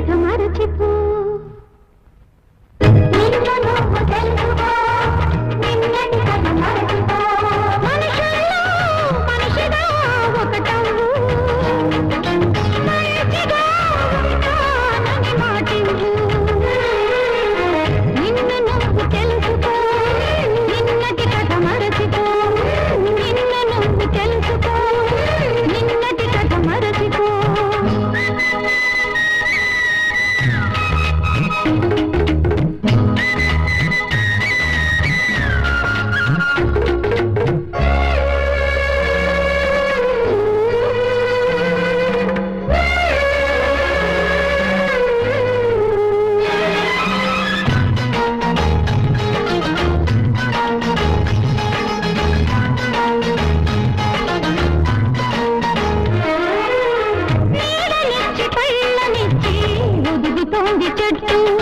కథ మరచిపో. ఒదుగుతోంది చెట్టు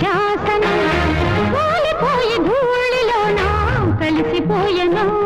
శాసనం. పోయే ధూళిలో నా కలిసిపోయనా.